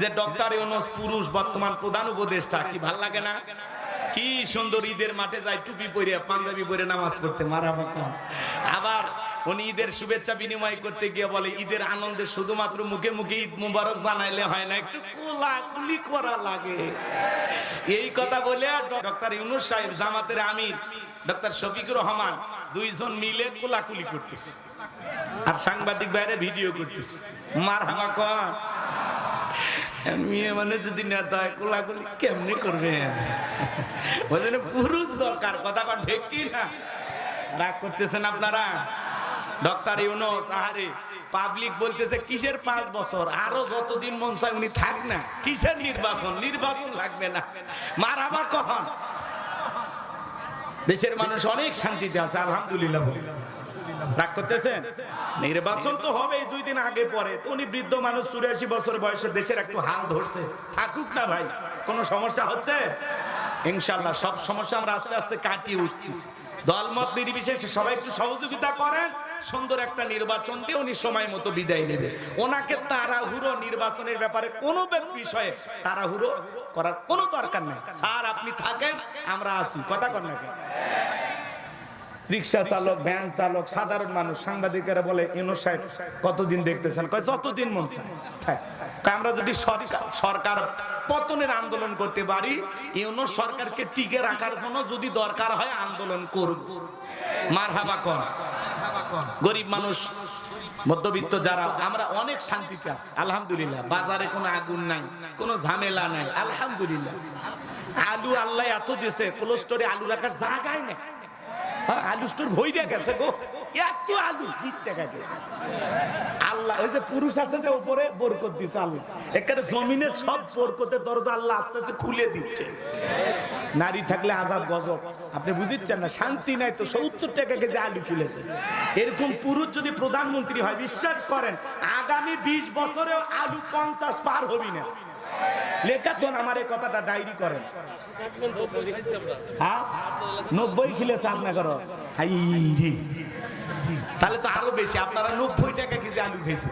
যে ডক্টর ইউনুস পুরুষ, বর্তমান প্রধান উপদেষ্টা, কি ভালো লাগে না? কি সুন্দর ঈদের মাঠে যায়, টুপি পরে পাঞ্জাবি পরে নামাজ পড়তে মারা বাকা আবার উনি ঈদের শুভেচ্ছা বিনিময় করতে গিয়ে বলে, ঈদের আনন্দে শুধুমাত্র মুখে মুখে ঈদ মুবারক জানাইলে হয় না, একটু কোলাকুলি করা লাগে। এই কথা বলে ডক্টর ইউনুস সাহেব, জামাতের আমির, ডক্টর শফিকুর রহমান, দুইজন মিলে কোলাকুলি করতেছে। আর সাংবাদিক বাইরে ভিডিও করতেছে। মার হামা মেয়ে মানে যদি নেতা হয় কোলাকুলি কেমনে করবে? ওই পুরুষ দরকার, কথা কন ঠিক কি না? রাগ করতেছেন আপনারা? ডক্টর ইউনুস, আহারে পাবলিক বলতেছে কিসের পাঁচ বছর? আরও যতদিন মন চায় উনি থাক না। কিসের নির্বাচন? নির্বাচন লাগবে না। মারামা কখন? দেশের মানুষ অনেক শান্তিতে আছে, আলহামদুলিল্লাহ। রাগ করতেছেন? নির্বাচন তো হবে দুই দিন আগে পরে। উনি বৃদ্ধ মানুষ, চুরাশি বছর বয়সে দেশের একটু হাল ধরছে। থাকুক না ভাই, কোনো সমস্যা হচ্ছে? ইনশাল্লাহ সব সমস্যা আমরা আস্তে আস্তে কাটিয়ে উঠতেছি। দলমত নির্বিশেষে সবাই একটু সহযোগিতা করেন। সুন্দর একটা নির্বাচন দিয়ে উনি সময় মতো বিদায় নেবে। ওনাকে তাড়াহুড়ো নির্বাচনের ব্যাপারে কোনো বিষয়ে তাড়াহুড়ো করার কোনো দরকার নেই। স্যার, আপনি থাকেন, আমরা আসি কথা কর না? রিক্সা চালক ভ্যান চালক সাধারণ মানুষ সাংবাদিকেরা বলে ইউনুস সাহেব কতদিন দেখতেছেন? কয় যতদিন মন চায়। আমরা যদি সরকার পতনের আন্দোলন করতে পারি ইউনুস সরকারকে টিকে রাখার জন্য যদি দরকার হয় আন্দোলন করব। মার হাবা কর। গরিব মানুষ মধ্যবিত্ত যারা আমরা অনেক শান্তিতে আছি। আলহামদুলিল্লাহ বাজারে কোনো আগুন নাই কোনো ঝামেলা নাই। আলহামদুলিল্লাহ। আলু আল্লাহ এত দিয়েছে কোলেস্টোরে আলু রাখার জায়গায় নেই। হ্যাঁ, আলু স্টোর ভইরা গেছে গো। আলু, বিশ টাকা আল্লাহ, ওই যে পুরুষ আছে যে উপরে, বরকত জমিনের সব বরকতের দরজা আল্লাহ আস্তে আস্তে খুলে দিচ্ছে। নারী থাকলে আজাদ গজব। আপনি বুঝিচ্ছেন না, শান্তি নাই তো, সত্তর টাকা কেজি আলু কিলেছে এরকম পুরুষ যদি প্রধানমন্ত্রী হয়, বিশ্বাস করেন, আগামী বিশ বছরেও আলু পঞ্চাশ পার হবি না। লেখা তো আমার এই কথাটা ডায়েরি করেন। হ্যাঁ? নব্বই খিলেছে আপনার হাই তাহলে তো আরও বেশি, আপনারা নব্বই টাকা কেজি আলু খেয়েছে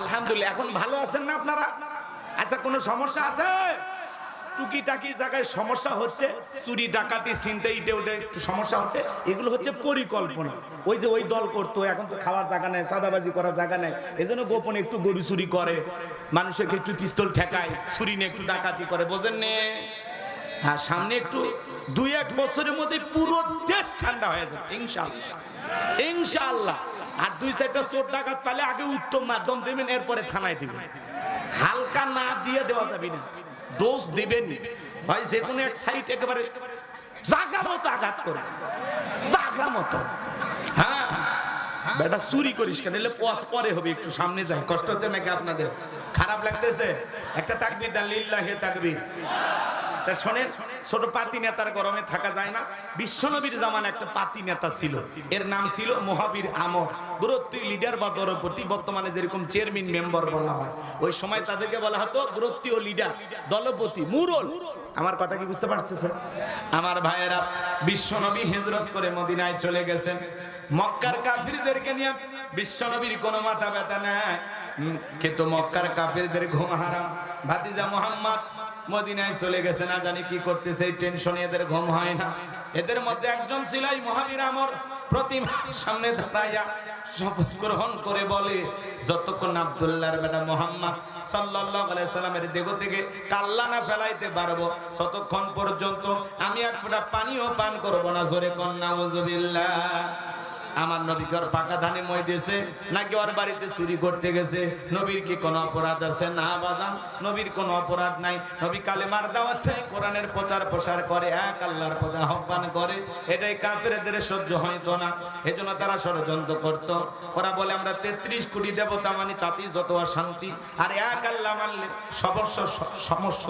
আলহামদুলিল্লাহ, এখন ভালো আছেন না আপনারা? আচ্ছা কোনো সমস্যা আছে? টুকি টাকি জায়গায় সমস্যা হচ্ছে, চুরি, ডাকাতি চিনতে ইটে উঠে একটু সমস্যা হচ্ছে। এগুলো হচ্ছে পরিকল্পনা। ওই যে ওই দল করতো, এখন তো খাওয়ার জায়গা নেই সাদাবাজি করার জায়গা নেই। এই জন্য গোপনে একটু গরু চুরি করে, মানুষকে একটু পিস্তল ঠেকায় ছুরি নিয়ে একটু ডাকাতি করে, বোঝেন নে? হ্যাঁ সামনে একটু দুই এক বছরের মধ্যে পুরো দেশ ঠান্ডা হয়ে যাবে, ইনশাআল্লাহ। ইনশাআল্লাহ। আর দুই চারটা চোর ডাকাত পালে আগে উত্তম মাধ্যম দেবেন, এরপরে থানায় দিবেন। হালকা না দিয়ে দেওয়া যাবে না। দোষ দিবেন ভাই, যে কোনো এক সাইড একেবারে জাগা মতো আঘাত করে। জাগা মতো। হ্যাঁ। বেটা, চুরি করিস কেন? এলে পস পরে হবে, একটু সামনে যায় কষ্ট হচ্ছে নাকি আপনাদের? খারাপ লাগতেছে? একটা তাকবির দা লিল্লাহে তাকবির। শোনেন, ছোট পাতি নেতার গরমে থাকা যায় না। বিশ্বনবীর জামান একটা পাতি নেতা ছিল। এর নাম ছিল মহাবীর আমর। গুরুত্ব লিডার বা দরপতি বর্তমানে যেরকম চেয়ারম্যান, মেম্বার বলা হয়, ওই সময় তাদেরকে বলা হতো গুরুত্বীয় লিডার দলপতি মুরল। আমার কথা কি বুঝতে পারছেন আমার ভাইয়েরা, বিশ্বনবী হিজরত করে মদিনায় চলে গেছেন। মক্কার কাফিরদেরকে নিয়ে বিশ্বনবীর কোনো মাথা ব্যথা নেই। কিন্তু মক্কার কাফিরদের ঘুম হারাম। ভাতিজা মোহাম্মদ মদিনায় চলে গেছে, না জানি কি করতেছে, এই টেনশনে এদের ঘুম হয় না। এদের মধ্যে একজন ছিল, এই মহাবীর আমর প্রতিমা সামনে গ্রহণ করে বলে, যতক্ষণ থেকে কাল্লা না ফেলাইতে পারব, ততক্ষণ পর্যন্ত আমি এক ফোঁটা পানিও পান করব না। জোরে কন্যা আমার নবীকে ওর পাকা ধানে মই দিয়েছে, নাকি ওর বাড়িতে চুরি করতে গেছে? নবীর কি কোনো অপরাধ আছে? না, বাজান, নবীর কোনো অপরাধ নাই। নবী কালেমার দাওয়াত চাই, কোরআনের প্রচার প্রসার করে, এক আল্লাহর পদে আহ্বান করে। এটাই কাফেরদের সহ্য হইতো না। এজন্য তারা ষড়যন্ত্র করত। ওরা বলে, আমরা তেত্রিশ কোটি দেবতা মানি, তাতেই যত অশান্তি। আর এক আল্লাহ মানলে সমস্ত সমস্য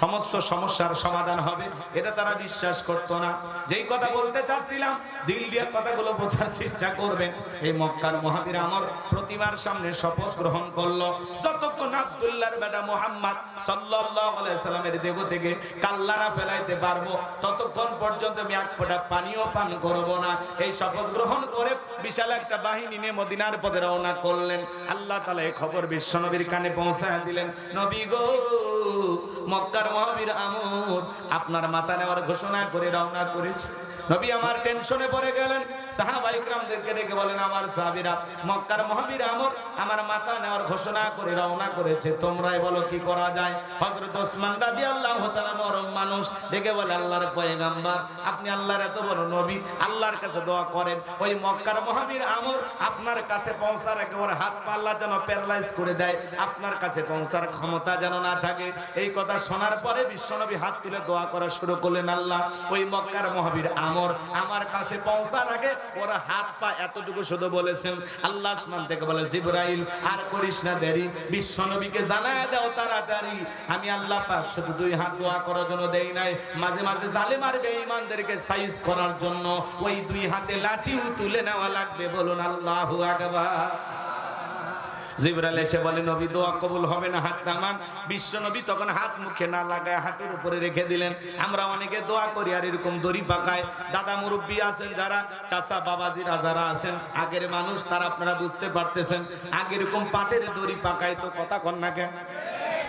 সমস্ত সমস্যার সমাধান হবে। এটা তারা বিশ্বাস করতো না। যেই কথা বলতে চাচ্ছিলাম, দিল দিয়ে কথাগুলো বোঝার বোঝার চেষ্টা করবেন। এই মক্কার মহাবীর আমর প্রতিমার সামনে শপথ গ্রহণ করল। যতক্ষণ আব্দুল্লাহর বেটা মোহাম্মদ সাল্লামের দেহ থেকে কাল্লারা ফেলাইতে পারব, ততক্ষণ পর্যন্ত আমি এক ফোঁটা পানিও পান করব না। এই শপথ গ্রহণ করে বিশাল একটা বাহিনী নিয়ে মদিনার পথে রওনা করলেন। আল্লাহ তাআলা এই খবর বিশ্বনবীর কানে পৌঁছায় দিলেন। নবী গো, মক্কার মহাবীর আমর, আপনার মাথা নেওয়ার ঘোষণা করে রওনা করেছে। নবী আমার টেনশনে পড়ে গেলেন। সাহাবা ডেকে বলেন, আমার মক্কার মহাবীর আমর আমার নেওয়ার ঘোষণা করে রওনা করেছে। তোমরাই বলো কি করা যায়? হযরত ওসমান রাদিয়াল্লাহু তাআলা মানুষ ডেকে বলে, আল্লাহর আপনি আল্লাহর এত বড় নবী, আল্লাহর কাছে দোয়া করেন। ওই মক্কার মহাবীর আমর আপনার কাছে পৌঁছার একেবারে হাত পাল্লা যেন প্যারালাইজ করে দেয়। আপনার কাছে পৌঁছার ক্ষমতা যেন না থাকে। এই কথা শোনার পরে বিশ্বনবী হাত তুলে দোয়া করা শুরু করলেন, আল্লাহ, ওই মক্কার মহাবীর আমর আমার কাছে পৌঁছার আগে ওর হাত পা এতটুকু শুধু বলেছেন, আল্লাহ আসমান থেকে বলে জিব্রাইল আর করিস না দেরি। বিশ্ব নবীকে জানায় দাও তাড়াতাড়ি। আমি আল্লাহ পাক শুধু দুই হাত দোয়া করার জন্য দেই নাই। মাঝে মাঝে জালেম আর বেঈমানদেরকে সাইজ করার জন্য ওই দুই হাতে লাঠিও তুলে নেওয়া লাগবে। বলুন, আল্লাহু আকবার। জিবরাইল এসে বলে, নবী, দোয়া কবুল হবে না, হাত নামান। বিশ্ব নবী তখন হাত মুখে না লাগায় হাঁটুর উপরে রেখে দিলেন। আমরা অনেকে দোয়া করি আর এরকম দড়ি পাকায়। দাদা মুরব্বী আছেন যারা, চাচা, বাবাজিরা যারা আছেন, আগের মানুষ তারা আপনারা বুঝতে পারতেছেন, আগে এরকম পাটের দড়ি পাকায় তো কথা কন না কেন?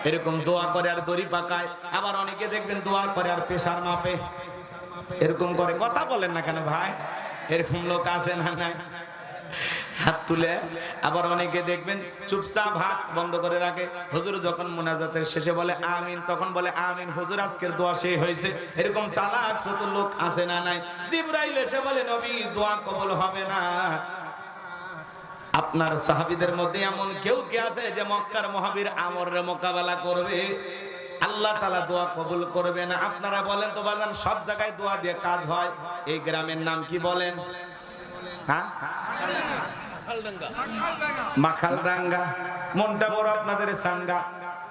এরকম দোয়া করে আর দড়ি পাকায়। আবার অনেকে দেখবেন দোয়া করে আর পেশার মাপে। এরকম করে। কথা বলেন না কেন ভাই? এরকম লোক আছে না নাই? হাত তুলে আবার অনেকে দেখবেন চুপচাপ হাত বন্ধ করে রাখে। হুজুর যখন মোনাজাতের শেষে বলে আমিন, তখন বলে আমিন, হুজুর আজকের দোয়া সেই হয়েছে। এরকম চালাক শত লোক আছে না নাই? জিব্রাইল এসে বলে, নবী, দোয়া কবুল হবে না। আপনার সাহাবীদের মধ্যে এমন কেউ কে আছে যে মক্কার মহাবীর আমরের মোকাবেলা করবে? আল্লাহ তালা দোয়া কবুল করবে না। আপনারা বলেন তো, বাজান, সব জায়গায় দোয়া দিয়ে কাজ হয়? এই গ্রামের নাম কি বলেন? হ্যাঁ মাখালডাঙ্গা মনটা বড় আপনাদের সাঙ্গা।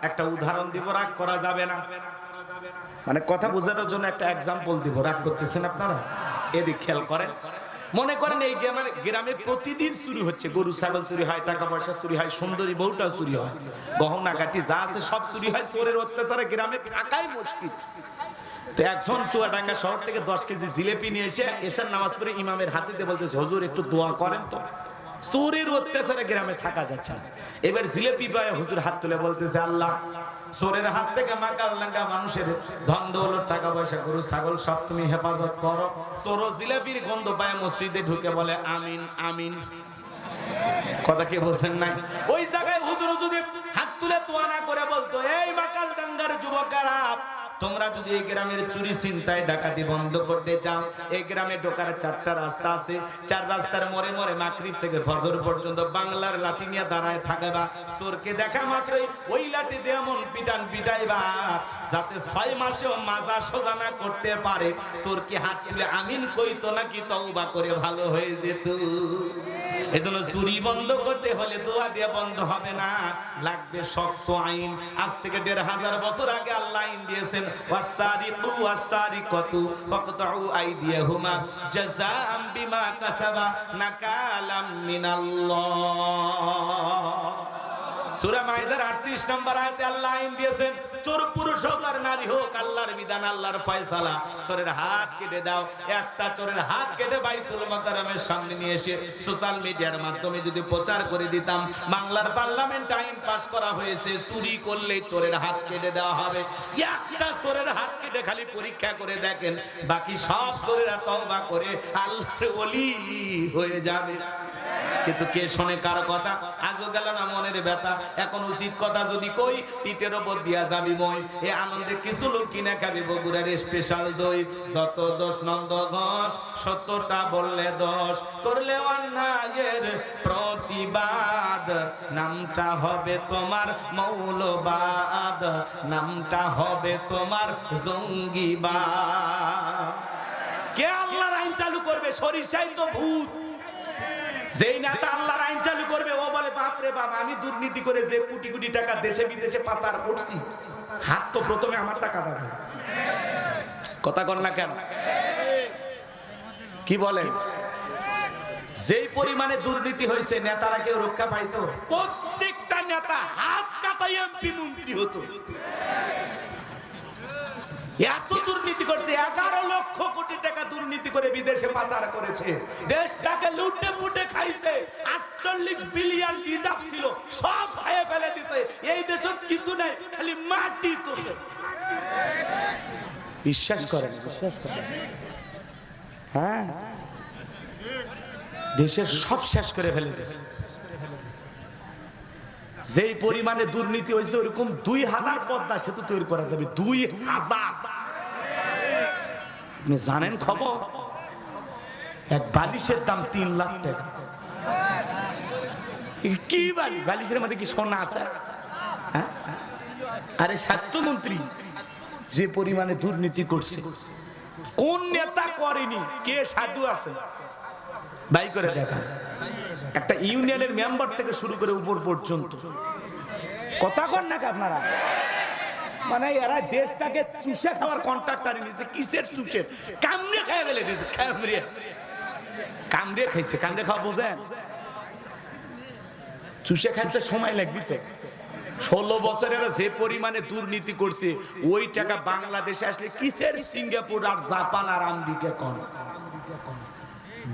একটা উদাহরণ দিব, রাগ করা যাবে না। মানে কথা বোঝানোর জন্য একটা এক্সাম্পল দিব। রাগ করতেছেন আপনারা? এদিক খেয়াল করেন। মনে করেন এই গ্রামের, গ্রামে প্রতিদিন চুরি হচ্ছে। গরু, ছাগল চুরি হয়, টাকা পয়সা চুরি হয়, সুন্দরী বউটাও চুরি হয়। গহনা কাটি যা আছে সব চুরি হয়। চোরের অত্যাচারে গ্রামে থাকাই মুশকিল। একজন চুয়াডাঙ্গা শহর থেকে দশ কেজি জিলেপি নিয়ে এসে এসার নামাজ পড়ে ইমামের হাতে দিয়ে বলতেছে, হজুর, একটু দোয়া করেন তো। চোরের অত্যাচারে গ্রামে থাকা যাচ্ছে। এবার জিলেপি পায় হুজুর হাত তুলে বলতেছে, আল্লাহ, চোরের হাত থেকে মাকাল মানুষের ধন দৌলত, টাকা পয়সা, গরু, ছাগল, সব তুমি হেফাজত করো। চোর জিলেপির গন্ধ পায়, মসজিদে ঢুকে বলে, আমিন আমিন। কথা কি বলছেন না ওই জায়গায় হুজুর যদি হাত তুলে তোয়া না করে বলতো, এই মাকাল ডাঙ্গার যুবকেরা তোমরা যদি এই গ্রামের চুরি চিন্তায় ডাকাতি বন্ধ করতে চাও, এই গ্রামে ঢোকার চারটা রাস্তা আছে। চার রাস্তার মোড়ে মোড়ে মাকরিব থেকে ফজর পর্যন্ত বাংলার লাঠি নিয়ে দাঁড়ায় থাকবা চোরকে দেখা মাত্রই ওই লাঠি দিয়ে এমন পিটান পিটাইবা যাতে ছয় মাসেও মাজা সোজা না করতে পারে। চোরকে হাত তুলে, আমিন কইতো নাকি তওবা করে ভালো হয়ে যেত? এজন্য চুরি বন্ধ করতে হলে দোয়া দিয়ে বন্ধ হবে না। লাগবে শক্ত আইন। আজ থেকে দেড় হাজার বছর আগে আল্লাহ আইন দিয়েছেন ওয়াসারিকু ওয়াসারিকাতু ফাকতাউ আইদিয়াহুমা জাযাআম বিমা কাসাবা নাকালাম মিনাল্লাহ। সূরা মাইদার 38 নম্বর আয়াতে আল্লাহ আইন দিয়েছেন চোর পুরুষ হোক আর নারী হোক, আল্লাহর বিধান, আল্লাহর ফয়সালা। চোরের হাত কেটে দাও, একটা চোরের হাত কেটে বাইতুল মুকাররমের সামনে নিয়ে এসে সোশ্যাল মিডিয়ার মাধ্যমে যদি প্রচার করে দিতাম, বাংলার পার্লামেন্ট আইন পাস করা হয়েছে, চুরি করলে চোরের হাত কেটে দেওয়া হবে। একটা চোরের হাত কেটে খালি পরীক্ষা করে দেখেন, বাকি সব চোরেরা তওবা করে আল্লাহর ওলি হয়ে যাবে। কিন্তু কে শোনে কার কথা? আজও গেল না মনের ব্যথা। এখন উচিত কথা যদি কই টিটের ওপর দিয়া যাবি মই। এ আনন্দে কিছু লোক কিনা খাবি বগুড়ার স্পেশাল দই। যত দোষ নন্দ ঘোষ সত্যটা বললে দোষ করলে অন্যায়ের প্রতিবাদ। নামটা হবে তোমার মৌলবাদ। নামটা হবে তোমার জঙ্গিবাদ। কে আল্লাহর আইন চালু করবে? সরিষাই তো ভূত। যেই নেতা আল্লাহর আইন চালু করবে, ও বলে, বাপ রে বাপ, আমি দুর্নীতি করে যে কোটি কোটি টাকা দেশে, বিদেশে পাচার করছি, হাত তো প্রথমে আমার টাকা পাবে কথা কর না কেন? কি বলে যেই পরিমাণে দুর্নীতি হয়েছে, নেতারা কেউ রক্ষা পাইতো? প্রত্যেকটা নেতা হাত কাটাই এমপি মন্ত্রী হতো। এত দুর্নীতি করছে এগারো লক্ষ কোটি টাকা দুর্নীতি করে বিদেশে পাচার করেছে। দেশটাকে লুটে পুটে খাইছে আটচল্লিশ বিলিয়ন রিজার্ভ ছিল সব খাইয়ে ফেলে দিছে। এই দেশত কিছু নাই খালি মাটি তো বিশ্বাস করেন বিশ্বাস করেন। হ্যাঁ? দেশের সব শেষ করে ফেলে দিছে। যেই পরিমাণে দুর্নীতি হয়েছে ওরকম দুই হাজার পদ্মা সেতু তৈরি করা যাবে। দুই হাজার। আপনি জানেন খবর? এক বালিশের দাম তিন লাখ টাকা। কি বালিশ বালিশের মধ্যে কি সোনা আছে? হ্যাঁ? আরে স্বাস্থ্যমন্ত্রী যে পরিমাণে দুর্নীতি করছে কোন নেতা করেনি? কে সাধু আছে? বাই করে দেখা একটা ইউনিয়নের মেম্বার থেকে শুরু করে উপর পর্যন্ত। কথা কন নাকি আপনারা? মানে এরা দেশটাকে চুষে খাওয়ার কন্ট্রাক্টার নিয়েছে কিসের চুষে? কামড়ে খাই ফেলে দিয়েছে, কামড়ে। কামড়ে খাইছে, কামড়ে খাওয়া বোঝেন? চুষে খাইতে সময় লাগবে তো। ষোলো বছরের যে পরিমাণে দুর্নীতি করছে, ওই টাকা বাংলাদেশে আসলে কিসের সিঙ্গাপুর আর জাপান আর আমেরিকা কন?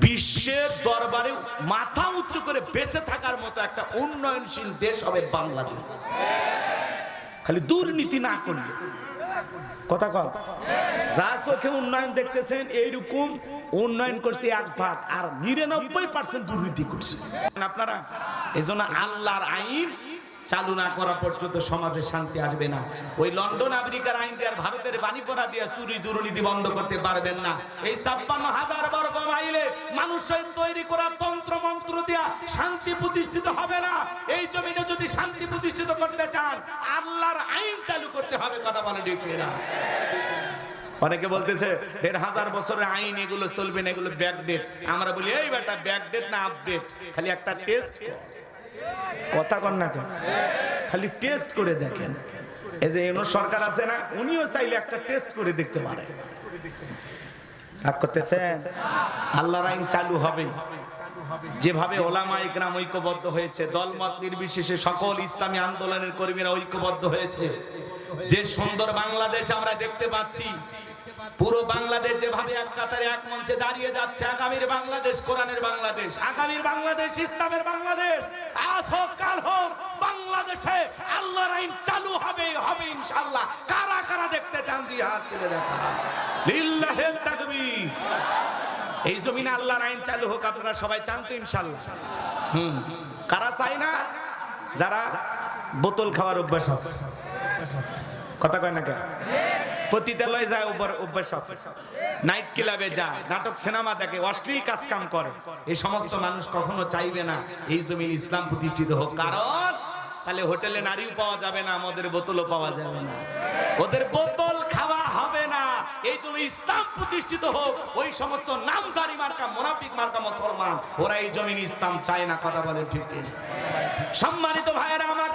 বিশ্বের দরবারে মাথা উঁচু করে বেঁচে থাকার মতো একটা উন্নয়নশীল দেশ হবে বাংলাদেশ। খালি দুর্নীতি না করলে। কথা কর যা চোখে উন্নয়ন দেখতেছেন, এইরকম উন্নয়ন করছে এক ভাগ, আর নিরানব্বই পার্সেন্ট দুর্নীতি করছে। আপনারা এই জন্য আল্লাহর আইন চালু না করা পর্যন্ত সমাজে শান্তি আসবে না। ওই লন্ডন, আমেরিকার আইন দিয়ে আর ভারতের বাণী পড়া দিয়ে চুরি, দুর্নীতি বন্ধ করতে পারবেন না। এই ছাপ্পান্ন হাজার বর্গ মাইলে মানুষের তৈরি করা তন্ত্র মন্ত্র দিয়া শান্তি প্রতিষ্ঠিত হবে না। এই জমিনে যদি শান্তি প্রতিষ্ঠিত করতে চান, আল্লাহর আইন চালু করতে হবে, কথা বলে না অনেকে বলতেছে, দেড় হাজার বছরের আইন, এগুলো চলবে না, এগুলো ব্যাকডেট আমরা বলি, এই বেটা ব্যাকডেট না আপডেট খালি একটা টেস্ট কথা কন না কেন? খালি টেস্ট করে দেখেন। এই যে এনো সরকার আছে না, উনিও চাইলে একটা টেস্ট করে দেখতে পারে। আল্লাহর আইন চালু হবে। যেভাবে ঐক্যবদ্ধ হয়েছে নির্বিশেষে সকল ইসলামী আন্দোলনের কর্মীরা ঐক্যবদ্ধ হয়েছে। যে সুন্দর বাংলাদেশ আমরা দেখতে পাচ্ছি পুরো বাংলাদেশ যেভাবে এক কাতারে, এক মঞ্চে দাঁড়িয়ে যাচ্ছে, আগামীর বাংলাদেশ, কোরআনের বাংলাদেশ, আগামীর বাংলাদেশ, ইসলামের বাংলাদেশ, আজ হোক, কাল হোক, বাংলাদেশে আল্লাহর আইন চালু হবে হবে ইনশাআল্লাহ। কারা কারা দেখতে চান দিয়ে হাত তুলে দেখা। লিল্লাহিল তাকবীর। এই জমিনে আল্লাহর আইন চালু হোক, আপনারা সবাই চান তো ইনশাল্লাহ হুম। কারা চাই না? যারা বোতল খাওয়ার অভ্যাস আছে। কথা কয় না কে? পতিতালয় যায় অভ্যাস আছে। নাইট ক্লাবে যায়, নাটক সিনেমা দেখে, অশ্লীল কাজ কাম করে। এই সমস্ত মানুষ কখনো চাইবে না এই ইসলাম প্রতিষ্ঠিত হোক। কারণ, তাহলে হোটেলে নারীও পাওয়া যাবে না, আমাদের বোতলও পাওয়া যাবে না। ওদের বোতল খাওয়া হবে না। এই জন্য ইসলাম প্রতিষ্ঠিত হোক। ওই সমস্ত নামধারী মার্কা, মোনাফিক মার্কা মুসলমান, ওরা এই জমিন ইসলাম চায় না, কথা বলে ঠিক সম্মানিত ভাইয়েরা আমার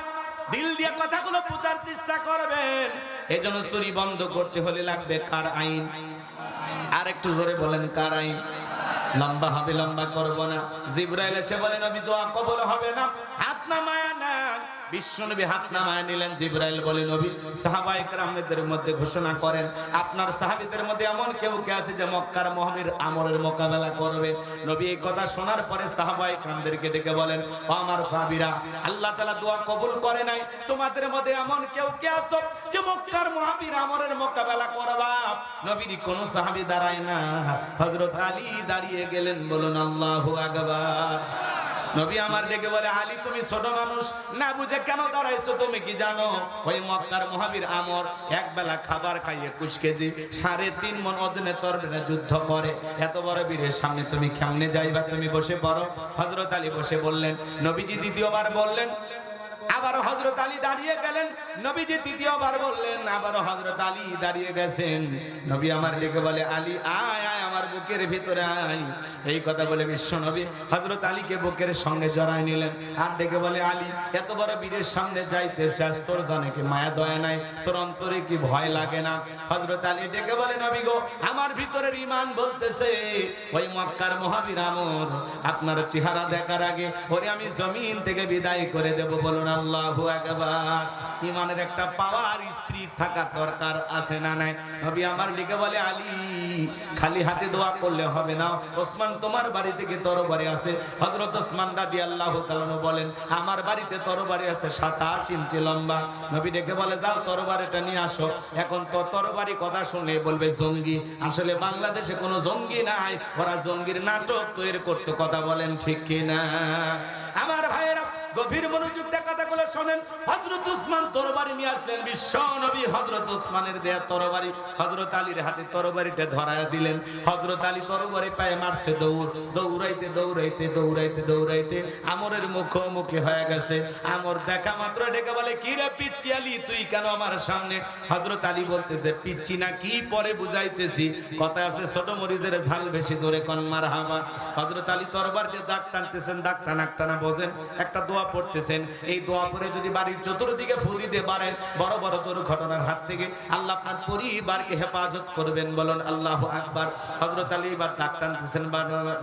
দিল দিয়ে কথাগুলো বোঝার চেষ্টা করবেন। এই জন্য চুরি বন্ধ করতে হলে লাগবে কার আইন? আর একটু জোরে বলেন, কার আইন? লম্বা হবে, লম্বা করব না। জিব্রাইল এসে বলেন আমি দোয়া কবল হবে না। হাত নামায় বিশ্বনবী হাত নামায় নিলেন জিব্রাইল বলে, নবী সাহাবায়ে কেরামদের মধ্যে ঘোষণা করেন, আপনার সাহাবীদের মধ্যে এমন কেউ কে আছে যে মক্কার মহাবীর আমরের মোকাবেলা করবে? নবী এই কথা শোনার পরে সাহাবায়ে কেরামদেরকে ডেকে বলেন, ও আমার সাহাবীরা, আল্লাহ তাআলা দোয়া কবুল করে নাই। তোমাদের মধ্যে এমন কেউ কে আছো যে মক্কার মহাবীর আমরের মোকাবেলা করবা? নবীর কোন সাহাবী দাঁড়ায় না। হযরত আলী দাঁড়িয়ে গেলেন বলুন আল্লাহু আকবার। নবী আমার ডেকে বলে, আলী, তুমি ছোট মানুষ। না বুঝে কেন দাঁড়াইছো? তুমি কি জানো? ওই মক্কার মহাবীর আমর এক বেলা খাবার খাইয়ে কুশ কেজি, সাড়ে তিন মন ওজনে তরবেনা যুদ্ধ করে। এত বড় বীরের সামনে তুমি খেমনে যাইবা? তুমি বসে পড়ো। হজরত আলী বসে বললেন, নবীজি দ্বিতীয়বার বললেন আবার হজরত আলী দাঁড়িয়ে গেলেন। নবীজি তৃতীয়বার বললেন, আবার হজরত আলী দাঁড়িয়ে গেছেন। নবী আমার ডেকে বলে, আলী, আয় আয়, আমার বুকের ভিতরে আয়। এই কথা বলে বিশ্ব নবী হজরত আলীকে বুকের সঙ্গে জড়ায় নিলেন। আর ডেকে বলে, আলী, এত বড় বীরের সামনে যাইতে শেষ তোর জানে কি মায়া, দয়া নাই? তোর অন্তরে কি ভয় লাগে না? হজরত আলী ডেকে বলে, নবী গো, আমার ভিতরের ইমান বলতেছে, ওই মক্কার মহাবীর আমর, আপনার চেহারা দেখার আগে, ওরে আমি জমিন থেকে বিদায় করে দেব, বলুন আল্লাহু। ইমানের একটা পাওয়ার থাকা দরকার, আছে না নাই? আমার বলে, আলী, খালি হাতে দোয়া করলে হবে না। ওসমান তোমার বাড়ি থেকে তরবারি আছে। ওসমান তাআলা বলেন, আমার বাড়িতে তরবারি আছে 27 ইঞ্চি লম্বা। নবী ডেকে বলে, যাও তরবারিটা নিয়ে আসো। এখন তো তরবারি কথা শুনলে বলবে, জঙ্গি। আসলে বাংলাদেশে কোনো জঙ্গি নাই। ওরা জঙ্গির নাটক তৈরি করতে কথা বলেন, ঠিক কিনা? আমার ভাইয়েরা গভীর মনোযোগ দিয়ে কথাগুলো শোনেন, হযরত উসমান তরবারি নিয়ে আসলেন, বিশ্ব নবী হযরত উসমানের দেয়া তরবারি। হযরত আলীর হাতে তরবারিটা ধরায় দিলেন। হযরত আলী তরবারি পায়ে মারছে, দৌড়, দৌড়াইতে দৌড়াইতে দৌড়াইতে দৌড়াইতে। আমরের মুখোমুখি হয়ে গেছে। আমর দেখা মাত্র ডেকে বলে, কি রে পিচ্ছি আলী, তুই কেন আমার সামনে? হজরত আলী বলতেছে পিচ্ছি না, কি পরে বুঝাইতেছি। কথা আছে, ছোট মরিচের ঝাল বেশি জোরে কোন মার হামা হযরত আলী তরবার দিয়ে দাগ টানতেছেন, দাগ টানা টানা বোঝেন। একটা দোয়া পড়তেছেন, এই দোয়া পড়ে যদি বাড়ির চতুর্দিকে ফু দিতে পারেন বড় বড় দুর্ঘটনার হাত থেকে আল্লাহ আপনার পরিবারকে হেফাজত করবেন বলুন, আল্লাহ আকবার। হযরত আলী এবার দাগ টানতেছেন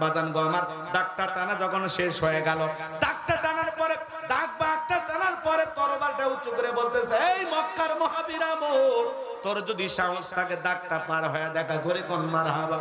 বাজান গো আমার, দাগটা টানা যখন শেষ হয়ে গেল, দাগটা টানার পরে করে তোর যদি সাহস থাকে দাগটা পার হয়ে দেখা, জোরে কোন মার হাবা